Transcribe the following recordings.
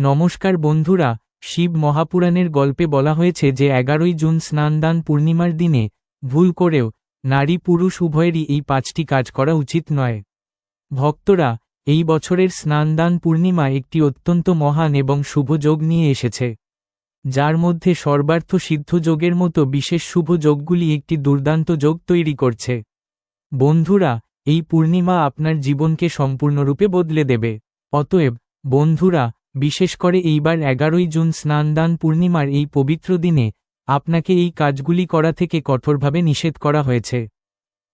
নমস্কার বন্ধুরা, শিব মহাপুরাণের গল্পে বলা হয়েছে যে এগারোই জুন স্নানদান পূর্ণিমার দিনে, ভুল করেও, নারী পুরুষ উভয়েরই এই পাঁচটি কাজ করা উচিত নয়। ভক্তরা, এই বছরের স্নানদান পূর্ণিমা একটি অত্যন্ত মহান এবং শুভ যোগ নিয়ে এসেছে। যার মধ্যে সর্বার্থ সিদ্ধ যোগের মতো বিশেষ শুভ যোগগুলি একটি দুর্দান্ত যোগ তৈরি করছে। বন্ধুরা, এই পূর্ণিমা আপনার জীবনকে সম্পূর্ণরূপে বদলে দেবে। অতএব, বন্ধুরা বিশেষ করে এইবার এগারোই জুন স্নানদান পূর্ণিমার এই পবিত্র দিনে, আপনাকে এই কাজগুলি করা থেকে কঠোরভাবে নিষেধ করা হয়েছে।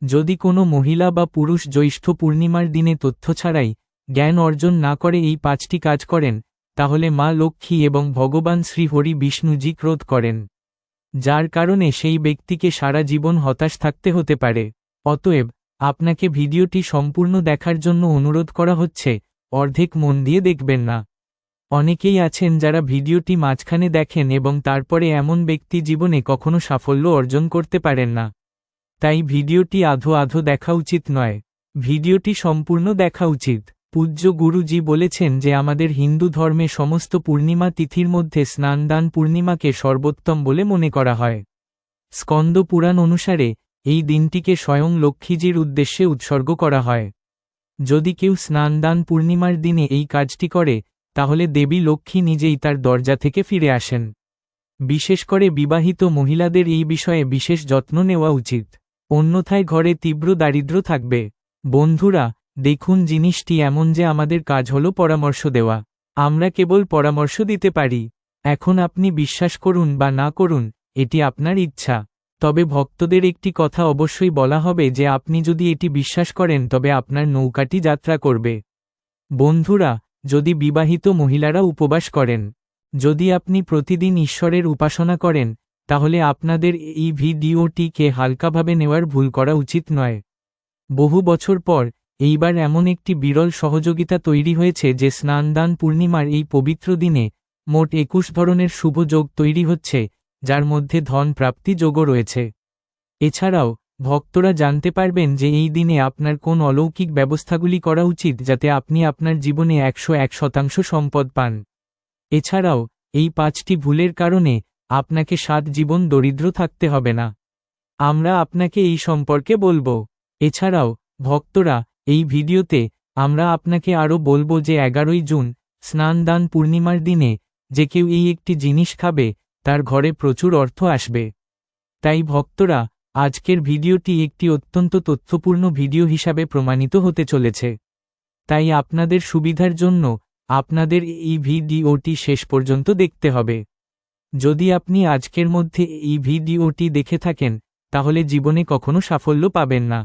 যদি কোনো মহিলা বা পুরুষ জ্যৈষ্ঠ পূর্ণিমার দিনে তথ্য ছাড়াই জ্ঞান অর্জন না করে এই পাঁচটি কাজ করেন, তাহলে মা লক্ষ্মী এবং ভগবান শ্রী হরি বিষ্ণুজি ক্রোধ করেন। যার কারণে সেই ব্যক্তিকে সারা জীবন হতাশ থাকতে হতে পারে। অতএব, আপনাকে ভিডিওটি সম্পূর্ণ দেখার জন্য অনুরোধ করা হচ্ছে, অর্ধেক মন দিয়ে দেখবেন না। অনেকেই আছেন যারা ভিডিওটি মাঝখানে দেখেন এবং তারপরে এমন ব্যক্তি জীবনে কখনো সাফল্য অর্জন করতে পারেন না। তাই ভিডিওটি আধো আধো দেখা উচিত নয়। ভিডিওটি সম্পূর্ণ দেখা উচিত। পূজ্য গুরুজি বলেছেন যে আমাদের হিন্দু ধর্মে সমস্ত পূর্ণিমা তিথির মধ্যে স্নানদান পূর্ণিমাকে সর্বোত্তম বলে মনে করা হয়। স্কন্দ পুরাণ অনুসারে এই দিনটিকে স্বয়ং লক্ষ্মীজির উদ্দেশ্যে উৎসর্গ করা হয়। যদি কেউ স্নানদান পূর্ণিমার দিনে এই কাজটি করে তাহলে দেবী লক্ষ্মী নিজেই তার দরজা থেকে ফিরে আসেন। বিশেষ করে বিবাহিত মহিলাদের এই বিষয়ে বিশেষ যত্ন নেওয়া উচিত। অন্যথায় ঘরে তীব্র দারিদ্র থাকবে। বন্ধুরা, দেখুন জিনিসটি এমন যে আমাদের কাজ হল পরামর্শ দেওয়া। আমরা কেবল পরামর্শ দিতে পারি। এখন আপনি বিশ্বাস করুন বা না করুন, এটি আপনার ইচ্ছা। তবে ভক্তদের একটি কথা অবশ্যই বলা হবে যে আপনি যদি এটি বিশ্বাস করেন, তবে আপনার নৌকাটি যাত্রা করবে। বন্ধুরা যদি বিবাহিত মহিলারা উপবাস করেন। যদি আপনি প্রতিদিন ঈশ্বরের উপাসনা করেন, তাহলে আপনাদের এই ভিডিওটিকে হালকাভাবে নেওয়ার ভুল করা উচিত নয়। বহু বছর পর, এইবার এমন একটি বিরল সহযোগিতা তৈরি হয়েছে যে স্নানদান পূর্ণিমার এই পবিত্র দিনে মোট একুশ ধরনের শুভ যোগ তৈরি হচ্ছে, যার মধ্যে ধন প্রাপ্তি যোগও রয়েছে। এছাড়াও ভক্তরা জানতে পারবেন যে এই দিনে আপনার কোন অলৌকিক ব্যবস্থাগুলি করা উচিত যাতে আপনি আপনার জীবনে একশো এক শতাংশ সম্পদ পান। এছাড়াও, এই পাঁচটি ভুলের কারণে আপনাকে সাত জীবন দরিদ্র থাকতে হবে না। আমরা আপনাকে এই সম্পর্কে বলব। এছাড়াও, ভক্তরা, এই ভিডিওতে আমরা আপনাকে আরও বলব যে এগারোই জুন, স্নানদান পূর্ণিমার দিনে যে কেউ এই একটি জিনিস খাবে, তার ঘরে প্রচুর অর্থ আসবে। তাই ভক্তরা আজকের ভিডিওটি একটি অত্যন্ত তথ্যপূর্ণ ভিডিও হিসাবে প্রমাণিত হতে চলেছে। তাই আপনাদের সুবিধার জন্য আপনাদের এই ভিডিওটি শেষ পর্যন্ত দেখতে হবে। যদি আপনি আজকের মধ্যে এই ভিডিওটি দেখে থাকেন, তাহলে জীবনে কখনো সাফল্য পাবেন না।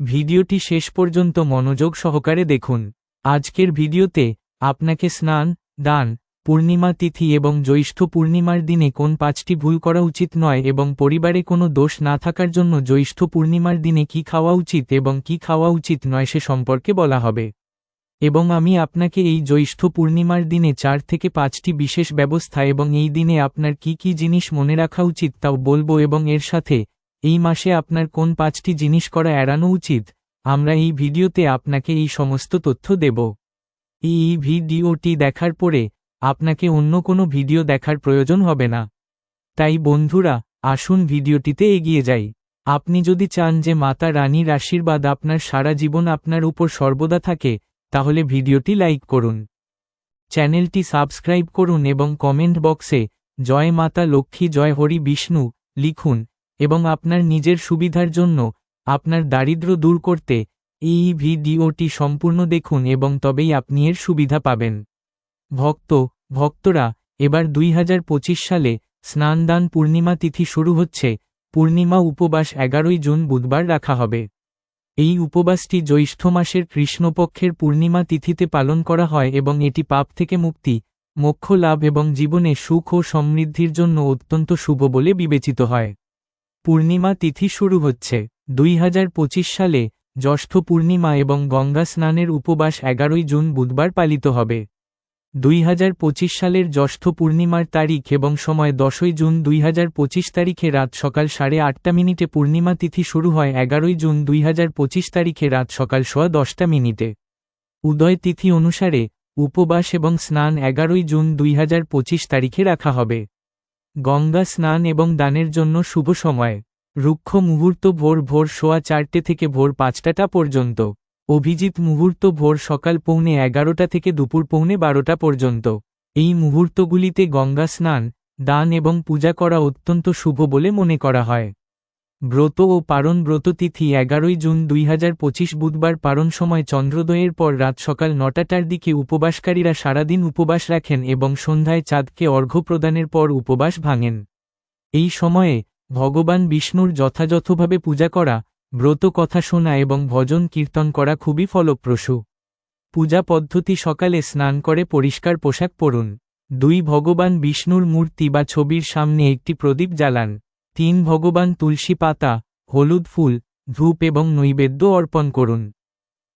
ভিডিওটি শেষ পর্যন্ত মনোযোগ সহকারে দেখুন। আজকের ভিডিওতে আপনাকে স্নান, দান পূর্ণিমা তিথি এবং জ্যৈষ্ঠ পূর্ণিমার দিনে কোন পাঁচটি ভুল করা উচিত নয় এবং পরিবারে কোনো দোষ না থাকার জন্য জ্যৈষ্ঠ পূর্ণিমার দিনে কি খাওয়া উচিত এবং কি খাওয়া উচিত নয় সে সম্পর্কে বলা হবে। এবং আমি আপনাকে এই জ্যৈষ্ঠ পূর্ণিমার দিনে চার থেকে পাঁচটি বিশেষ ব্যবস্থা এবং এই দিনে আপনার কি কি জিনিস মনে রাখা উচিত তাও বলব এবং এর সাথে, এই মাসে আপনার কোন পাঁচটি জিনিস করা এড়ানো উচিত, আমরা এই ভিডিওতে আপনাকে এই সমস্ত তথ্য দেব। এই ভিডিওটি দেখার পরে আপনাকে অন্য কোনো ভিডিও দেখার প্রয়োজন হবে না। তাই বন্ধুরা, আসুন ভিডিওটিতে এগিয়ে যাই। আপনি যদি চান যে মাতা রানীর আশীর্বাদ আপনার সারা জীবন আপনার উপর সর্বদা থাকে, তাহলে ভিডিওটি লাইক করুন। চ্যানেলটি সাবস্ক্রাইব করুন এবং কমেন্ট বক্সে, জয় মাতা লক্ষ্মী, জয় হরি বিষ্ণু লিখুন এবং আপনার নিজের সুবিধার জন্য আপনার দারিদ্র দূর করতে, এই ভিডিওটি সম্পূর্ণ দেখুন এবং তবেই আপনি এর সুবিধা পাবেন। ভক্ত, ভক্তরা, এবার দুই হাজার পঁচিশ সালে স্নানদান পূর্ণিমা তিথি শুরু হচ্ছে, পূর্ণিমা উপবাস এগারোই জুন বুধবার রাখা হবে। এই উপবাসটি জ্যৈষ্ঠ মাসের কৃষ্ণপক্ষের পূর্ণিমা তিথিতে পালন করা হয় এবং এটি পাপ থেকে মুক্তি, মোক্ষ লাভ এবং জীবনে সুখ ও সমৃদ্ধির জন্য অত্যন্ত শুভ বলে বিবেচিত হয়। পূর্ণিমা তিথি শুরু হচ্ছে দুই হাজার পঁচিশ সালে জ্যৈষ্ঠ পূর্ণিমা এবং গঙ্গা স্নানের উপবাস এগারোই জুন বুধবার পালিত হবে। দুই হাজার পঁচিশ সালের জ্যৈষ্ঠ পূর্ণিমার তারিখ এবং সময় দশই জুন দুই হাজার পঁচিশ তারিখে রাত সকাল সাড়ে আটটা মিনিটে পূর্ণিমা তিথি শুরু হয় এগারোই জুন দুই হাজার পঁচিশ তারিখে রাত সকাল সোয়া দশটা মিনিটে। উদয় তিথি অনুসারে উপবাস এবং স্নান এগারোই জুন দুই হাজার পঁচিশ তারিখে রাখা হবে। গঙ্গা স্নান এবং দানের জন্য শুভ সময়। রুক্ষ মুহূর্ত ভোর ভোর সোয়া চারটে থেকে ভোর পাঁচটাটা পর্যন্ত। অভিজিৎ মুহূর্ত ভোর সকাল পৌনে এগারোটা থেকে দুপুর পৌনে বারোটা পর্যন্ত। এই মুহূর্তগুলিতে গঙ্গা স্নান, দান এবং পূজা করা অত্যন্ত শুভ বলে মনে করা হয়। ব্রত ও পারণ ব্রত তিথি এগারোই জুন দুই হাজার পঁচিশ বুধবার পারণ সময় চন্দ্রোদয়ের পর রাত সকাল নটাটার দিকে উপবাসকারীরা সারাদিন উপবাস রাখেন এবং সন্ধ্যায় চাঁদকে অর্ঘ্য প্রদানের পর উপবাস ভাঙেন। এই সময়ে ভগবান বিষ্ণুর যথাযথভাবে পূজা করা ব্রত কথা শোনা এবং ভজন কীর্তন করা খুবই ফলপ্রসূ। পূজা পদ্ধতি সকালে স্নান করে পরিষ্কার পোশাক পরুন। দুই ভগবান বিষ্ণুর মূর্তি বা ছবির সামনে একটি প্রদীপ জ্বালান। তিন ভগবান তুলসী পাতা, হলুদ ফুল, ধূপ এবং নৈবেদ্য অর্পণ করুন।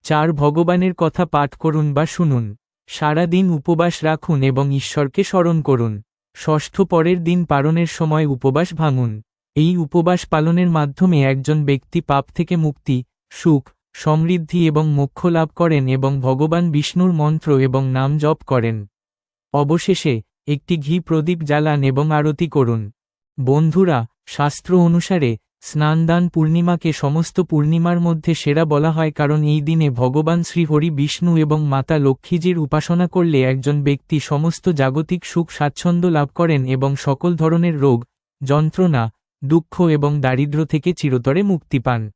চার ভগবানের কথা পাঠ করুন বা শুনুন। সারা দিন উপবাস রাখুন এবং ঈশ্বরকে স্মরণ করুন। ষষ্ঠ পরের দিন পালনের সময় উপবাস ভাঙুন। এই উপবাস পালনের মাধ্যমে একজন ব্যক্তি পাপ থেকে মুক্তি, সুখ, সমৃদ্ধি এবং মোক্ষ লাভ করেন এবং ভগবান বিষ্ণুর মন্ত্র এবং নাম জপ করেন। অবশেষে, একটি ঘি প্রদীপ জ্বালান এবং আরতি করুন। বন্ধুরা, শাস্ত্র অনুসারে, স্নানদান পূর্ণিমাকে সমস্ত পূর্ণিমার মধ্যে সেরা বলা হয় কারণ এই দিনে ভগবান শ্রীহরি বিষ্ণু এবং মাতা লক্ষ্মীজির উপাসনা করলে একজন ব্যক্তি সমস্ত জাগতিক সুখ স্বাচ্ছন্দ্য লাভ করেন এবং সকল ধরনের রোগ, যন্ত্রণা দুঃখ এবং দারিদ্র থেকে চিরতরে মুক্তি পান।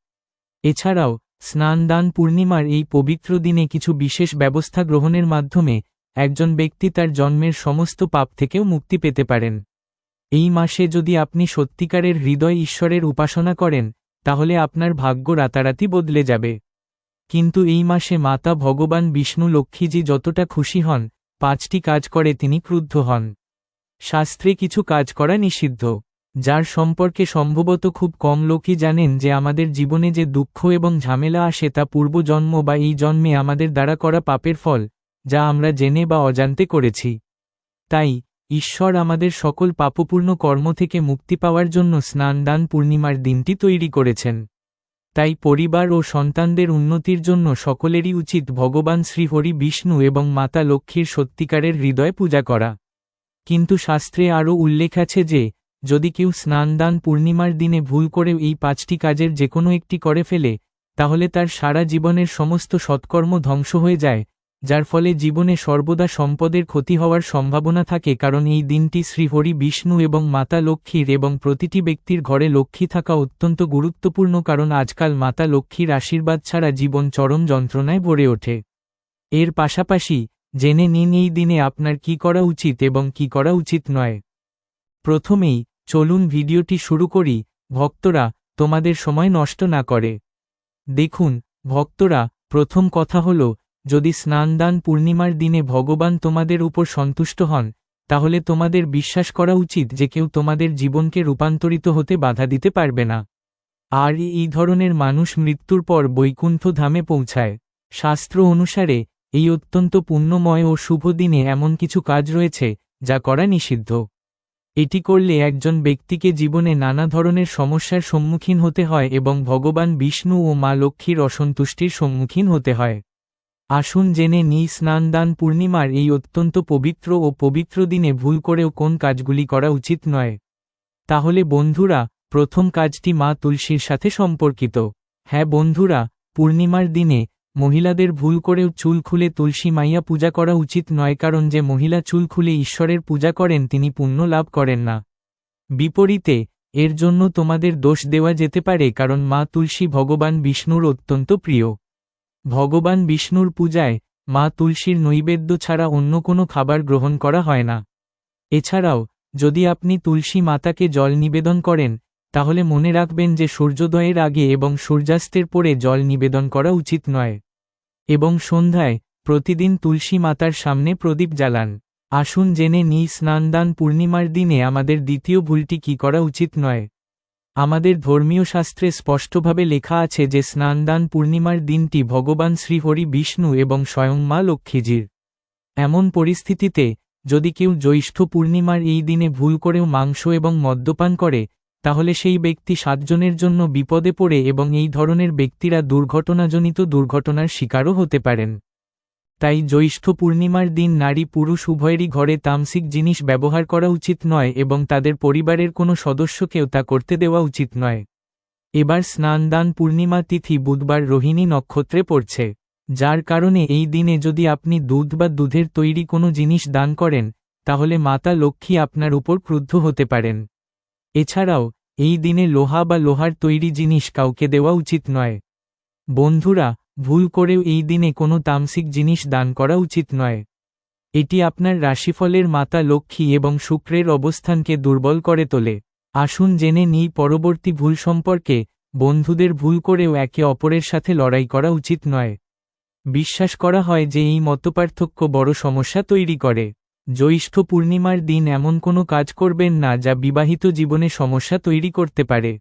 এছাড়াও, স্নানদান পূর্ণিমার এই পবিত্র দিনে কিছু বিশেষ ব্যবস্থা গ্রহণের মাধ্যমে একজন ব্যক্তি তার জন্মের সমস্ত পাপ থেকেও মুক্তি পেতে পারেন। এই মাসে যদি আপনি সত্যিকারের হৃদয় ঈশ্বরের উপাসনা করেন, তাহলে আপনার ভাগ্য রাতারাতি বদলে যাবে। কিন্তু এই মাসে মাতা ভগবান বিষ্ণু লক্ষ্মীজি যতটা খুশি হন, পাঁচটি কাজ করে তিনি ক্রুদ্ধ হন। শাস্ত্রে কিছু কাজ করা নিষিদ্ধ। যার সম্পর্কে সম্ভবত খুব কম লোকই জানেন যে আমাদের জীবনে যে দুঃখ এবং ঝামেলা আসে তা পূর্বজন্ম বা এই জন্মে আমাদের দ্বারা করা পাপের ফল, যা আমরা জেনে বা অজান্তে করেছি। তাই, ঈশ্বর আমাদের সকল পাপপূর্ণ কর্ম থেকে মুক্তি পাওয়ার জন্য স্নানদান পূর্ণিমার দিনটি তৈরি করেছেন। তাই পরিবার ও সন্তানদের উন্নতির জন্য সকলেরই উচিত ভগবান শ্রীহরি বিষ্ণু এবং মাতা লক্ষ্মীর সত্যিকারের হৃদয় পূজা করা। কিন্তু শাস্ত্রে আরও উল্লেখ আছে যে যদি কেউ স্নানদান পূর্ণিমার দিনে ভুল করে এই পাঁচটি কাজের যে কোনো একটি করে ফেলে, তাহলে তার সারা জীবনের সমস্ত সৎকর্ম ধ্বংস হয়ে যায়, যার ফলে জীবনে সর্বদা সম্পদের ক্ষতি হওয়ার সম্ভাবনা থাকে কারণ এই দিনটি শ্রীহরি বিষ্ণু এবং মাতা লক্ষ্মীর এবং প্রতিটি ব্যক্তির ঘরে লক্ষ্মী থাকা অত্যন্ত গুরুত্বপূর্ণ কারণ আজকাল মাতা লক্ষ্মীর আশীর্বাদ ছাড়া জীবন চরম যন্ত্রণায় ভরে ওঠে। এর পাশাপাশি, জেনে নিন এই দিনে আপনার কি করা উচিত এবং কি করা উচিত নয়। প্রথমেই চলুন ভিডিওটি শুরু করি, ভক্তরা তোমাদের সময় নষ্ট না করে। দেখুন, ভক্তরা, প্রথম কথা হল, যদি স্নানদান পূর্ণিমার দিনে ভগবান তোমাদের উপর সন্তুষ্ট হন, তাহলে তোমাদের বিশ্বাস করা উচিত যে কেউ তোমাদের জীবনকে রূপান্তরিত হতে বাধা দিতে পারবে না। আর এই ধরনের মানুষ মৃত্যুর পর বৈকুণ্ঠ ধামে পৌঁছায়। শাস্ত্র অনুসারে, এই অত্যন্ত পুণ্যময় ও শুভ দিনে এমন কিছু কাজ রয়েছে, যা করা নিষিদ্ধ। এটি করলে একজন ব্যক্তিকে জীবনে নানা ধরনের সমস্যার সম্মুখীন হতে হয় এবং ভগবান বিষ্ণু ও মা লক্ষ্মীর অসন্তুষ্টির সম্মুখীন হতে হয়। আসুন জেনে নিই স্নানদান পূর্ণিমার এই অত্যন্ত পবিত্র ও পবিত্র দিনে ভুল করেও কোন কাজগুলি করা উচিত নয়। তাহলে বন্ধুরা, প্রথম কাজটি মা তুলসীর সাথে সম্পর্কিত। হ্যাঁ বন্ধুরা, পূর্ণিমার দিনে মহিলাদের ভুল করেও চুল খুলে তুলসী মাইয়া পূজা করা উচিত নয় কারণ যে মহিলা চুল খুলে ঈশ্বরের পূজা করেন তিনি পুণ্য লাভ করেন না। বিপরীতে, এর জন্য তোমাদের দোষ দেওয়া যেতে পারে কারণ মা তুলসী ভগবান বিষ্ণুর অত্যন্ত প্রিয়। ভগবান বিষ্ণুর পূজায় মা তুলসীর নৈবেদ্য ছাড়া অন্য কোনো খাবার গ্রহণ করা হয় না। এছাড়াও, যদি আপনি তুলসী মাতাকে জল নিবেদন করেন, তাহলে মনে রাখবেন যে সূর্যোদয়ের আগে এবং সূর্যাস্তের পরে জল নিবেদন করা উচিত নয়। এবং সন্ধ্যায় প্রতিদিন তুলসী মাতার সামনে প্রদীপ জ্বালান। আসুন জেনে নিই, স্নানদান পূর্ণিমার দিনে আমাদের দ্বিতীয় ভুলটি কি করা উচিত নয়। আমাদের ধর্মীয় শাস্ত্রে স্পষ্টভাবে লেখা আছে যে স্নানদান পূর্ণিমার দিনটি ভগবান শ্রীহরি বিষ্ণু এবং স্বয়ং মা লক্ষ্মীজির। এমন পরিস্থিতিতে যদি কেউ জ্যৈষ্ঠ পূর্ণিমার এই দিনে ভুল করেও মাংস এবং মদ্যপান করে তাহলে সেই ব্যক্তি সাতজনের জন্য বিপদে পড়ে এবং এই ধরনের ব্যক্তিরা দুর্ঘটনাজনিত দুর্ঘটনার শিকারও হতে পারেন। তাই জ্যৈষ্ঠ পূর্ণিমার দিন নারী পুরুষ উভয়েরই ঘরে তামসিক জিনিস ব্যবহার করা উচিত নয় এবং তাদের পরিবারের কোনো সদস্যকেও তা করতে দেওয়া উচিত নয়। এবার স্নানদান পূর্ণিমা তিথি বুধবার রোহিণী নক্ষত্রে পড়ছে। যার কারণে এই দিনে যদি আপনি দুধ বা দুধের তৈরি কোনো জিনিস দান করেন, তাহলে মাতা লক্ষ্মী আপনার উপর ক্রুদ্ধ হতে পারেন। এছাড়াও এই দিনে লোহা বা লোহার তৈরি জিনিস কাউকে দেওয়া উচিত নয়। বন্ধুরা, ভুল করেও এই দিনে কোনো তামসিক জিনিস দান করা উচিত নয়। এটি আপনার রাশিফলের মাতা লক্ষ্মী এবং শুক্রের অবস্থানকে দুর্বল করে তোলে। আসুন জেনে নিই পরবর্তী ভুল সম্পর্কে, বন্ধুদের ভুল করেও একে অপরের সাথে লড়াই করা উচিত নয়। বিশ্বাস করা হয় যে এই মতপার্থক্য বড় সমস্যা তৈরি করে। জ্যৈষ্ঠ পূর্ণিমার দিন এমন কোনো কাজ করবেন না যা বিবাহিত জীবনে সমস্যা তৈরি করতে পারে।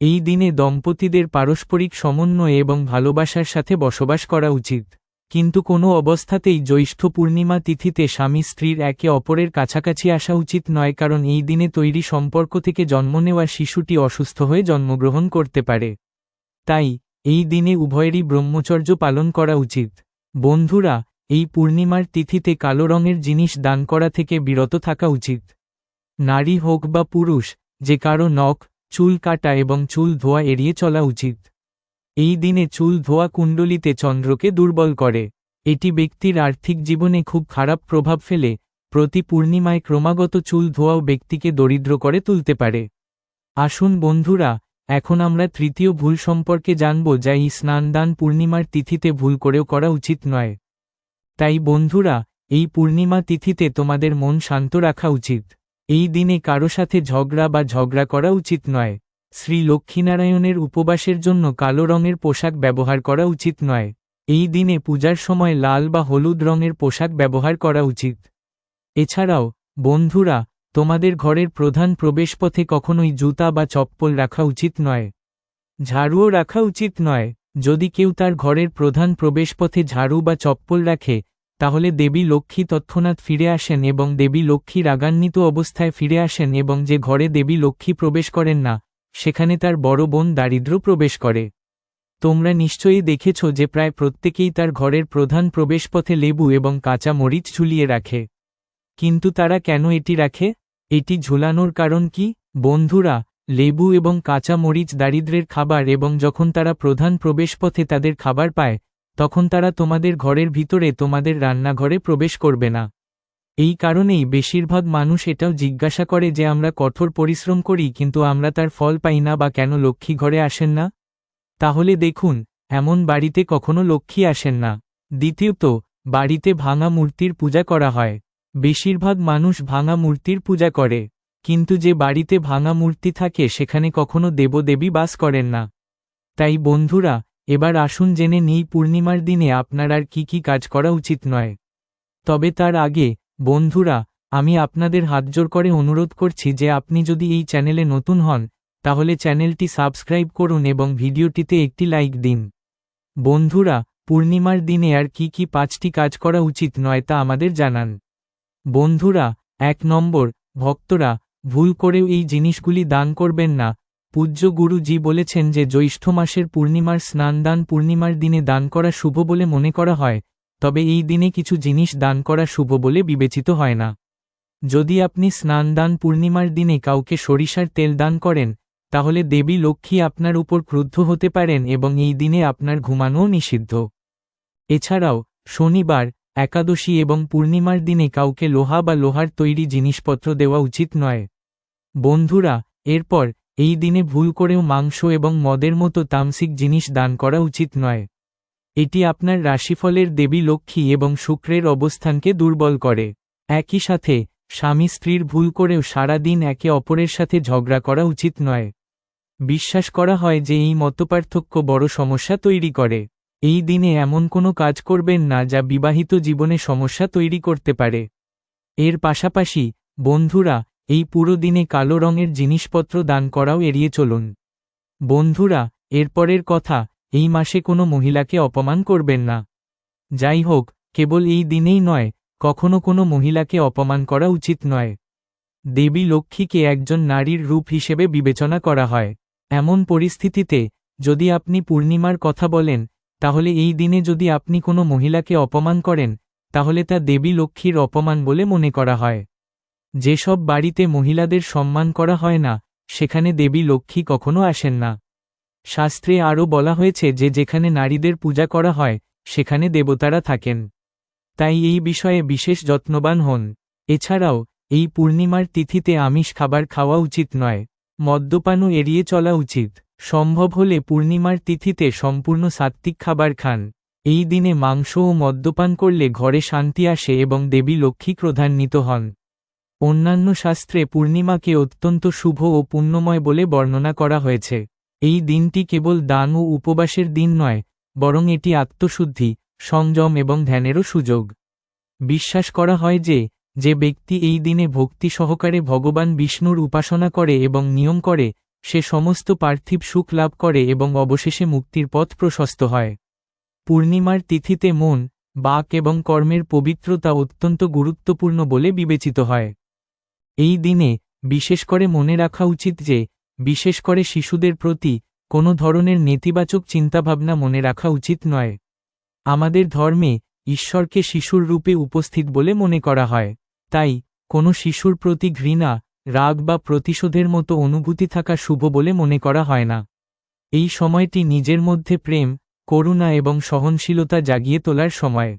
এই দিনে দম্পতিদের পারস্পরিক সমন্বয় এবং ভালোবাসার সাথে বসবাস করা উচিত। কিন্তু কোনো অবস্থাতেই জ্যৈষ্ঠ পূর্ণিমা তিথিতে স্বামী স্ত্রীর একে অপরের কাছাকাছি আসা উচিত নয় কারণ এই দিনে তৈরি সম্পর্ক থেকে জন্ম নেওয়া শিশুটি অসুস্থ হয়ে জন্মগ্রহণ করতে পারে। তাই, এই দিনে উভয়েরই ব্রহ্মচর্য পালন করা উচিত। বন্ধুরা এই পূর্ণিমার তিথিতে কালো রঙের জিনিস দান করা থেকে বিরত থাকা উচিত। নারী হোক বা পুরুষ, যে কারও নখ, চুল কাটা এবং চুল ধোয়া এড়িয়ে চলা উচিত। এই দিনে চুল ধোয়া কুণ্ডলিতে চন্দ্রকে দুর্বল করে। এটি ব্যক্তির আর্থিক জীবনে খুব খারাপ প্রভাব ফেলে, প্রতি পূর্ণিমায় ক্রমাগত চুল ধোয়াও ব্যক্তিকে দরিদ্র করে তুলতে পারে। আসুন বন্ধুরা, এখন আমরা তৃতীয় ভুল সম্পর্কে জানব যা এই স্নানদান পূর্ণিমার তিথিতে ভুল করেও করা উচিত নয়। তাই বন্ধুরা, এই পূর্ণিমা তিথিতে তোমাদের মন শান্ত রাখা উচিত। এই দিনে কারও সাথে ঝগড়া বা ঝগড়া করা উচিত নয়। শ্রী লক্ষ্মীনারায়ণের উপবাসের জন্য কালো রঙের পোশাক ব্যবহার করা উচিত নয়। এই দিনে পূজার সময় লাল বা হলুদ রঙের পোশাক ব্যবহার করা উচিত। এছাড়াও, বন্ধুরা, তোমাদের ঘরের প্রধান প্রবেশপথে কখনোই জুতা বা চপ্পল রাখা উচিত নয়। ঝাড়ুও রাখা উচিত নয়। যদি কেউ তার ঘরের প্রধান প্রবেশপথে ঝাড়ু বা চপ্পল রাখে তাহলে দেবী লক্ষ্মী তৎক্ষণাৎ ফিরে আসেন এবং দেবী লক্ষ্মী রাগান্বিত অবস্থায় ফিরে আসেন এবং যে ঘরে দেবী লক্ষ্মী প্রবেশ করেন না, সেখানে তার বড় বোন দারিদ্র প্রবেশ করে। তোমরা নিশ্চয়ই দেখেছ যে প্রায় প্রত্যেকেই তার ঘরের প্রধান প্রবেশপথে লেবু এবং কাঁচা মরিচ ঝুলিয়ে রাখে। কিন্তু তারা কেন এটি রাখে? এটি ঝুলানোর কারণ কি? বন্ধুরা, লেবু এবং কাঁচা মরিচ দারিদ্রের খাবার এবং যখন তারা প্রধান প্রবেশপথে তাদের খাবার পায় তখন তারা তোমাদের ঘরের ভিতরে তোমাদের রান্নাঘরে প্রবেশ করবে না। এই কারণেই বেশিরভাগ মানুষ এটাও জিজ্ঞাসা করে যে আমরা কঠোর পরিশ্রম করি কিন্তু আমরা তার ফল পাই না বা কেন লক্ষ্মী ঘরে আসেন না? তাহলে দেখুন, এমন বাড়িতে কখনো লক্ষ্মী আসেন না। দ্বিতীয়ত, বাড়িতে ভাঙা মূর্তির পূজা করা হয়। বেশিরভাগ মানুষ ভাঙা মূর্তির পূজা করে। কিন্তু যে বাড়িতে ভাঙা মূর্তি থাকে সেখানে কখনো দেবদেবী বাস করেন না। তাই বন্ধুরা এবার আসুন জেনে নেই, পূর্ণিমার দিনে আপনার আর কি কি কাজ করা উচিত নয়। তবে তার আগে, বন্ধুরা, আমি আপনাদের হাতজোর করে অনুরোধ করছি যে আপনি যদি এই চ্যানেলে নতুন হন, তাহলে চ্যানেলটি সাবস্ক্রাইব করুন এবং ভিডিওটিতে একটি লাইক দিন। বন্ধুরা, পূর্ণিমার দিনে আর কি কি পাঁচটি কাজ করা উচিত নয় তা আমাদের জানান। বন্ধুরা, এক নম্বর, ভক্তরা, ভুল করেও এই জিনিসগুলি দান করবেন না পূজ্য গুরুজি বলেছেন যে জ্যৈষ্ঠ মাসের পূর্ণিমার স্নানদান পূর্ণিমার দিনে দান করা শুভ বলে মনে করা হয়, তবে এই দিনে কিছু জিনিস দান করা শুভ বলে বিবেচিত হয় না। যদি আপনি স্নানদান পূর্ণিমার দিনে কাউকে সরিষার তেল দান করেন, তাহলে দেবী লক্ষ্মী আপনার উপর ক্রুদ্ধ হতে পারেন এবং এই দিনে আপনার ঘুমানোও নিষিদ্ধ। এছাড়াও, শনিবার, একাদশী এবং পূর্ণিমার দিনে কাউকে লোহা বা লোহার তৈরি জিনিসপত্র দেওয়া উচিত নয়। বন্ধুরা, এরপর এই দিনে ভুল করেও মাংস এবং মদের মতো তামসিক জিনিস দান করা উচিত নয়। এটি আপনার রাশিফলের দেবী লক্ষ্মী এবং শুক্রের অবস্থানকে দুর্বল করে। একই সাথে, স্বামী স্ত্রীর ভুল করেও সারা দিন একে অপরের সাথে ঝগড়া করা উচিত নয়। বিশ্বাস করা হয় যে এই মতপার্থক্য বড় সমস্যা তৈরি করে। এই দিনে এমন কোনো কাজ করবেন না যা বিবাহিত জীবনে সমস্যা তৈরি করতে পারে। এর পাশাপাশি, বন্ধুরা এই পুরো দিনে কালো রঙের জিনিসপত্র দান করাও এড়িয়ে চলুন। বন্ধুরা, এরপরের কথা, এই মাসে কোনো মহিলাকে অপমান করবেন না। যাই হোক, কেবল এই দিনেই নয়, কখনো কোনো মহিলাকে অপমান করা উচিত নয়। দেবী লক্ষ্মীকে একজন নারীর রূপ হিসেবে বিবেচনা করা হয়। এমন পরিস্থিতিতে, যদি আপনি পূর্ণিমার কথা বলেন, তাহলে এই দিনে যদি আপনি কোনো মহিলাকে অপমান করেন, তাহলে তা দেবী লক্ষ্মীর অপমান বলে মনে করা হয়। যেসব বাড়িতে মহিলাদের সম্মান করা হয় না, সেখানে দেবী লক্ষ্মী কখনো আসেন না। শাস্ত্রে আরও বলা হয়েছে যে যেখানে নারীদের পূজা করা হয়, সেখানে দেবতারা থাকেন। তাই এই বিষয়ে বিশেষ যত্নবান হন। এছাড়াও, এই পূর্ণিমার তিথিতে আমিষ খাবার খাওয়া উচিত নয়, মদ্যপানও এড়িয়ে চলা উচিত। সম্ভব হলে পূর্ণিমার তিথিতে সম্পূর্ণ সাত্ত্বিক খাবার খান। এই দিনে মাংস ও মদ্যপান করলে ঘরে শান্তি আসে এবং দেবী লক্ষ্মী ক্রধান্বিত হন। অন্যান্য শাস্ত্রে পূর্ণিমাকে অত্যন্ত শুভ ও পুণ্যময় বলে বর্ণনা করা হয়েছে। এই দিনটি কেবল দান ও উপবাসের দিন নয়, বরং এটি আত্মশুদ্ধি, সংযম এবং ধ্যানেরও সুযোগ। বিশ্বাস করা হয় যে যে ব্যক্তি এই দিনে ভক্তি সহকারে ভগবান বিষ্ণুর উপাসনা করে এবং নিয়ম করে, সে সমস্ত পার্থিব সুখ লাভ করে এবং অবশেষে মুক্তির পথ প্রশস্ত হয়। পূর্ণিমার তিথিতে মন, বাক এবং কর্মের পবিত্রতা অত্যন্ত গুরুত্বপূর্ণ বলে বিবেচিত হয়। এই দিনে বিশেষ করে মনে রাখা উচিত যে, বিশেষ করে শিশুদের প্রতি কোনো ধরনের নেতিবাচক চিন্তাভাবনা মনে রাখা উচিত নয়। আমাদের ধর্মে ঈশ্বরকে শিশুর রূপে উপস্থিত বলে মনে করা হয়। তাই, কোনো শিশুর প্রতি ঘৃণা, রাগ বা প্রতিশোধের মতো অনুভূতি থাকা শুভ বলে মনে করা হয় না। এই সময়টি নিজের মধ্যে প্রেম, করুণা এবং সহনশীলতা জাগিয়ে তোলার সময়।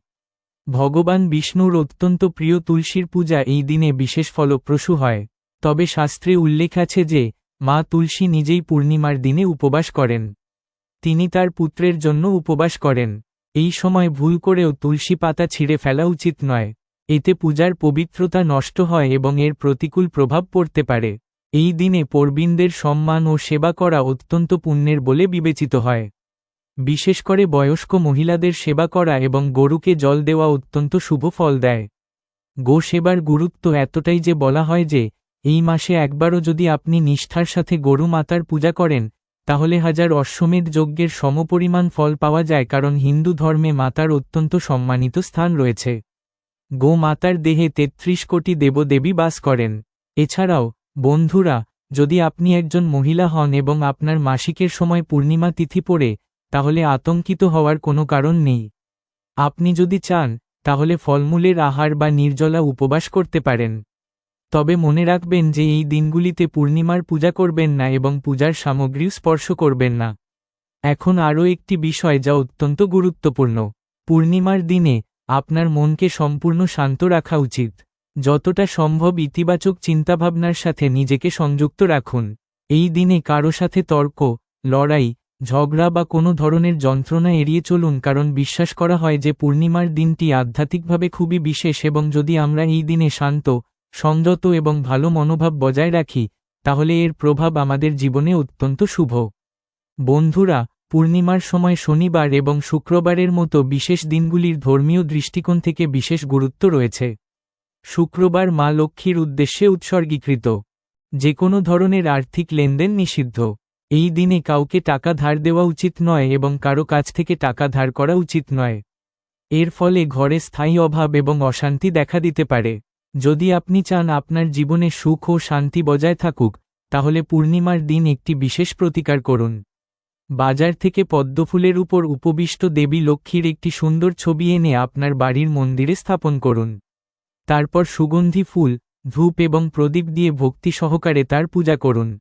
ভগবান বিষ্ণুর অত্যন্ত প্রিয় তুলসীর পূজা এই দিনে বিশেষ ফলপ্রসূ হয়। তবে শাস্ত্রে উল্লেখ আছে যে, মা তুলসী নিজেই পূর্ণিমার দিনে উপবাস করেন। তিনি তার পুত্রের জন্য উপবাস করেন। এই সময় ভুল করেও তুলসী পাতা ছিঁড়ে ফেলা উচিত নয়। এতে পূজার পবিত্রতা নষ্ট হয় এবং এর প্রতিকূল প্রভাব পড়তে পারে। এই দিনে পরবিন্দের সম্মান ও সেবা করা অত্যন্ত পুণ্যের বলে বিবেচিত হয়। বিশেষ করে বয়স্ক মহিলাদের সেবা করা এবং গরুকে জল দেওয়া অত্যন্ত শুভ ফল দেয়। গো সেবার গুরুত্ব এতটাই যে বলা হয় যে, এই মাসে একবারও যদি আপনি নিষ্ঠার সাথে গরু মাতার পূজা করেন, তাহলে হাজার অশ্বমেধ যজ্ঞের সমপরিমাণ ফল পাওয়া যায় কারণ হিন্দু ধর্মে মাতার অত্যন্ত সম্মানিত স্থান রয়েছে। গো মাতার দেহে ৩৩ কোটি দেবদেবী বাস করেন। এছাড়াও, বন্ধুরা, যদি আপনি একজন মহিলা হন এবং আপনার মাসিকের সময় পূর্ণিমা তিথি পড়ে তাহলে আতঙ্কিত হওয়ার কোনো কারণ নেই। আপনি যদি চান, তাহলে ফলমূলের আহার বা নির্জলা উপবাস করতে পারেন। তবে মনে রাখবেন যে এই দিনগুলিতে পূর্ণিমার পূজা করবেন না এবং পূজার সামগ্রীও স্পর্শ করবেন না। এখন আরও একটি বিষয় যা অত্যন্ত গুরুত্বপূর্ণ। পূর্ণিমার দিনে আপনার মনকে সম্পূর্ণ শান্ত রাখা উচিত। যতটা সম্ভব ইতিবাচক চিন্তাভাবনার সাথে নিজেকে সংযুক্ত রাখুন। এই দিনে কারও সাথে তর্ক, লড়াই ঝগড়া বা কোনো ধরনের যন্ত্রণা এড়িয়ে চলুন কারণ বিশ্বাস করা হয় যে পূর্ণিমার দিনটি আধ্যাত্মিকভাবে খুবই বিশেষ এবং যদি আমরা এই দিনে শান্ত, সংযত এবং ভালো মনোভাব বজায় রাখি, তাহলে এর প্রভাব আমাদের জীবনে অত্যন্ত শুভ। বন্ধুরা, পূর্ণিমার সময় শনিবার এবং শুক্রবারের মতো বিশেষ দিনগুলির ধর্মীয় দৃষ্টিকোণ থেকে বিশেষ গুরুত্ব রয়েছে। শুক্রবার মা লক্ষ্মীর উদ্দেশ্যে উৎসর্গীকৃত। যে কোনো ধরনের আর্থিক লেনদেন নিষিদ্ধ। এই দিনে কাউকে টাকা ধার দেওয়া উচিত নয় এবং কারও কাছ থেকে টাকা ধার করা উচিত নয়। এর ফলে ঘরে স্থায়ী অভাব এবং অশান্তি দেখা দিতে পারে। যদি আপনি চান আপনার জীবনে সুখ ও শান্তি বজায় থাকুক, তাহলে পূর্ণিমার দিন একটি বিশেষ প্রতিকার করুন। বাজার থেকে পদ্মফুলের উপর উপবিষ্ট দেবী লক্ষ্মীর একটি সুন্দর ছবি এনে আপনার বাড়ির মন্দিরে স্থাপন করুন। তারপর সুগন্ধি ফুল, ধূপ এবং প্রদীপ দিয়ে ভক্তি সহকারে তার পূজা করুন।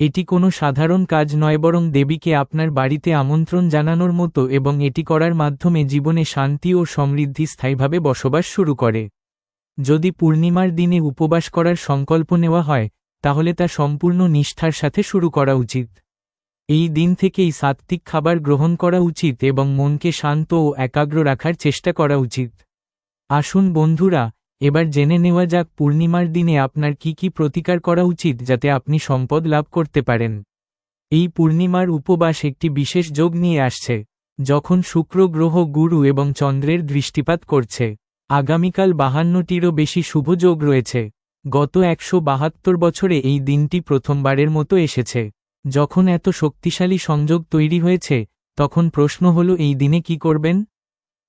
এটি কোনো সাধারণ কাজ নয় বরং দেবীকে আপনার বাড়িতে আমন্ত্রণ জানানোর মতো এবং এটি করার মাধ্যমে জীবনে শান্তি ও সমৃদ্ধি স্থায়ীভাবে বসবাস শুরু করে। যদি পূর্ণিমার দিনে উপবাস করার সংকল্প নেওয়া হয়, তাহলে তা সম্পূর্ণ নিষ্ঠার সাথে শুরু করা উচিত। এই দিন থেকেই সাত্ত্বিক খাবার গ্রহণ করা উচিত এবং মনকে শান্ত ও একাগ্র রাখার চেষ্টা করা উচিত। আসুন বন্ধুরা এবার জেনে নেওয়া যাক পূর্ণিমার দিনে আপনার কি কি প্রতিকার করা উচিত যাতে আপনি সম্পদ লাভ করতে পারেন। এই পূর্ণিমার উপবাস একটি বিশেষ যোগ নিয়ে আসছে, যখন শুক্র গ্রহ গুরু এবং চন্দ্রের দৃষ্টিপাত করছে। আগামীকাল বাহান্নটিরও বেশি শুভ যোগ রয়েছে। গত একশো বাহাত্তর বছরে এই দিনটি প্রথমবারের মতো এসেছে। যখন এত শক্তিশালী সংযোগ তৈরি হয়েছে, তখন প্রশ্ন হল, এই দিনে কি করবেন?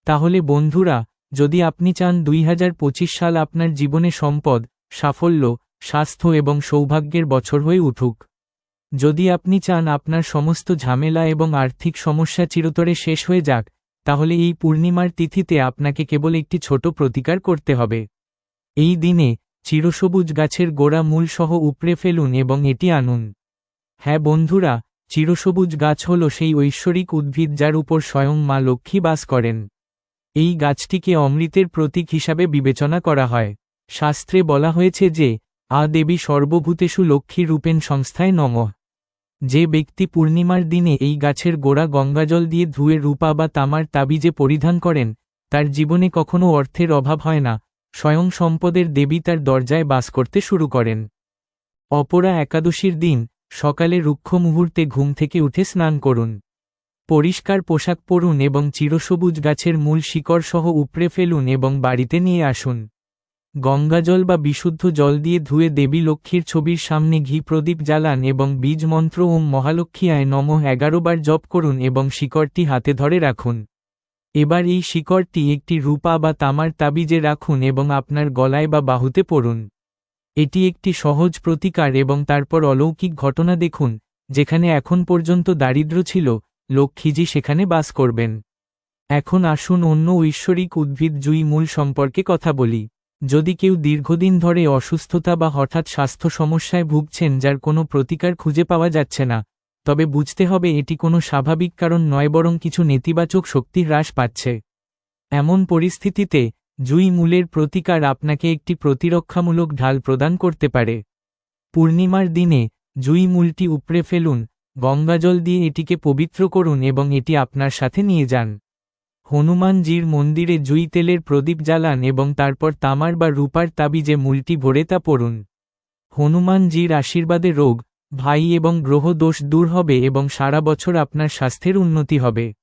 তাহলে বন্ধুরা যদি আপনি চান দুই হাজার পঁচিশ সাল আপনার জীবনে সম্পদ, সাফল্য, স্বাস্থ্য এবং সৌভাগ্যের বছর হয়ে উঠুক। যদি আপনি চান আপনার সমস্ত ঝামেলা এবং আর্থিক সমস্যা চিরতরে শেষ হয়ে যাক, তাহলে এই পূর্ণিমার তিথিতে আপনাকে কেবল একটি ছোট প্রতিকার করতে হবে। এই দিনে চিরসবুজ গাছের গোড়া মূল সহ উপড়ে ফেলুন এবং এটি আনুন। হ্যাঁ বন্ধুরা, চিরসবুজ গাছ হল সেই ঐশ্বরিক উদ্ভিদ যার উপর স্বয়ং মা লক্ষ্মী বাস করেন। এই গাছটিকে অমৃতের প্রতীক হিসাবে বিবেচনা করা হয়। শাস্ত্রে বলা হয়েছে যে, আ দেবী সর্বভূতেষু লক্ষ্মী রূপেণ সংস্থায় নমঃ। যে ব্যক্তি পূর্ণিমার দিনে এই গাছের গোড়া গঙ্গাজল দিয়ে ধুয়ে রূপা বা তামার তাবিজে পরিধান করেন, তার জীবনে কখনো অর্থের অভাব হয় না, স্বয়ং সম্পদের দেবী তার দরজায় বাস করতে শুরু করেন। অপরা একাদশীর দিন, সকালে রুক্ষ মুহূর্তে ঘুম থেকে উঠে স্নান করুন। পরিষ্কার পোশাক পরুন এবং চিরসবুজ গাছের মূল শিকড় সহ উপড়ে ফেলুন এবং বাড়িতে নিয়ে আসুন। গঙ্গাজল বা বিশুদ্ধ জল দিয়ে ধুয়ে দেবী লক্ষ্মীর ছবির সামনে ঘি প্রদীপ জ্বালান এবং বীজ মন্ত্র ওম মহালক্ষ্মী আয় নম এগারো বার জপ করুন এবং শিকড়টি হাতে ধরে রাখুন। এবার এই শিকড়টি একটি রূপা বা তামার তাবিজে রাখুন এবং আপনার গলায় বা বাহুতে পড়ুন এটি একটি সহজ প্রতিকার এবং তারপর অলৌকিক ঘটনা দেখুন, যেখানে এখন পর্যন্ত দারিদ্র ছিল লক্ষ্মীজি সেখানে বাস করবেন। এখন আসুন অন্য ঐশ্বরিক উদ্ভিদ জুই মূল সম্পর্কে কথা বলি। যদি কেউ দীর্ঘদিন ধরে অসুস্থতা বা হঠাৎ স্বাস্থ্য সমস্যায় ভুগছেন যার কোনো প্রতিকার খুঁজে পাওয়া যাচ্ছে না, তবে বুঝতে হবে এটি কোনো স্বাভাবিক কারণ নয় বরং কিছু নেতিবাচক শক্তি হ্রাস পাচ্ছে। এমন পরিস্থিতিতে জুই মূলের প্রতিকার আপনাকে একটি প্রতিরক্ষামূলক ঢাল প্রদান করতে পারে। পূর্ণিমার দিনে জুই মূলটি উপড়ে ফেলুন গঙ্গাজল দিয়ে এটিকে পবিত্র করুন এবং এটি আপনার সাথে নিয়ে যান। হনুমানজির মন্দিরে জুই তেলের প্রদীপ জ্বালান এবং তারপর তামার বা রূপার তাবিজে মূলটি ভরে তা পড়ুন। হনুমানজির আশীর্বাদে রোগ, ভাই এবং গ্রহ দোষ দূর হবে এবং সারা বছর আপনার স্বাস্থ্যের উন্নতি হবে।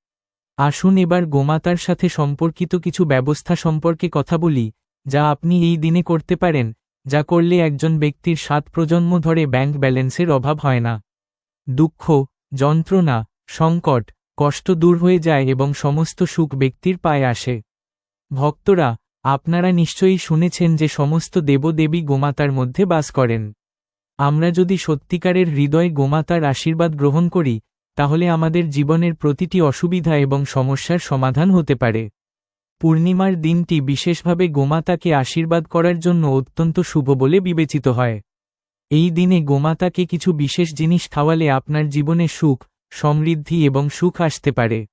আসুন এবার গোমাতার সাথে সম্পর্কিত কিছু ব্যবস্থা সম্পর্কে কথা বলি, যা আপনি এই দিনে করতে পারেন, যা করলে একজন ব্যক্তির সাত প্রজন্ম ধরে ব্যাংক ব্যালেন্সের অভাব হয় না। দুঃখ, যন্ত্রণা, সংকট, কষ্ট দূর হয়ে যায় এবং সমস্ত সুখ ব্যক্তির পায়ে আসে। ভক্তরা, আপনারা নিশ্চয়ই শুনেছেন যে সমস্ত দেবদেবী গোমাতার মধ্যে বাস করেন। আমরা যদি সত্যিকারের হৃদয় গোমাতার আশীর্বাদ গ্রহণ করি, তাহলে আমাদের জীবনের প্রতিটি অসুবিধা এবং সমস্যার সমাধান হতে পারে। পূর্ণিমার দিনটি বিশেষভাবে গোমাতাকে আশীর্বাদ করার জন্য অত্যন্ত শুভ বলে বিবেচিত হয়। এই দিনে গোমাতাকে কিছু বিশেষ জিনিস খাওয়ালে আপনার জীবনে সুখ, সমৃদ্ধি এবং সুখ আসতে পারে।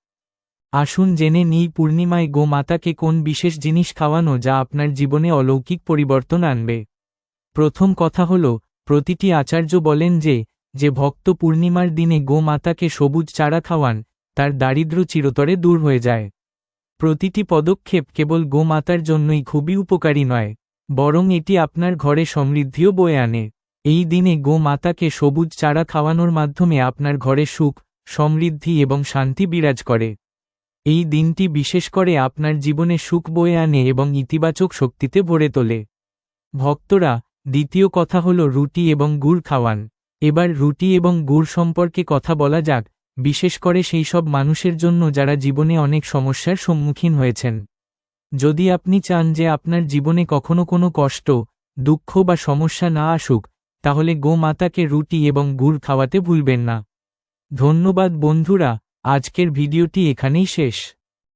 আসুন জেনে নিই পূর্ণিমায় গোমাতাকে কোন বিশেষ জিনিস খাওয়ানো যা আপনার জীবনে অলৌকিক পরিবর্তন আনবে। প্রথম কথা হল, প্রতিটি আচার্য বলেন যে যে ভক্ত পূর্ণিমার দিনে গোমাতাকে সবুজ চারা খাওয়ান, তার দারিদ্র চিরতরে দূর হয়ে যায়। প্রতিটি পদক্ষেপ কেবল গোমাতার জন্যই খুবই উপকারী নয়, বরং এটি আপনার ঘরে সমৃদ্ধিও বয়ে আনে। এই দিনে গোমাতাকে সবুজ চারা খাওয়ানোর মাধ্যমে আপনার ঘরে সুখ, সমৃদ্ধি এবং শান্তি বিরাজ করে। এই দিনটি বিশেষ করে আপনার জীবনে সুখ বয়ে আনে এবং ইতিবাচক শক্তিতে ভরে তোলে। ভক্তরা, দ্বিতীয় কথা হল রুটি এবং গুড় খাওয়ান। এবার রুটি এবং গুড় সম্পর্কে কথা বলা যাক, বিশেষ করে সেই সব মানুষের জন্য যারা জীবনে অনেক সমস্যার সম্মুখীন হয়েছেন। যদি আপনি চান যে আপনার জীবনে কখনো কোনো কষ্ট, দুঃখ বা সমস্যা না আসুক তাহলে গোমাতাকে রুটি এবং গুড় খাওয়াতে ভুলবেন না। ধন্যবাদ বন্ধুরা আজকের ভিডিওটি এখানেই শেষ।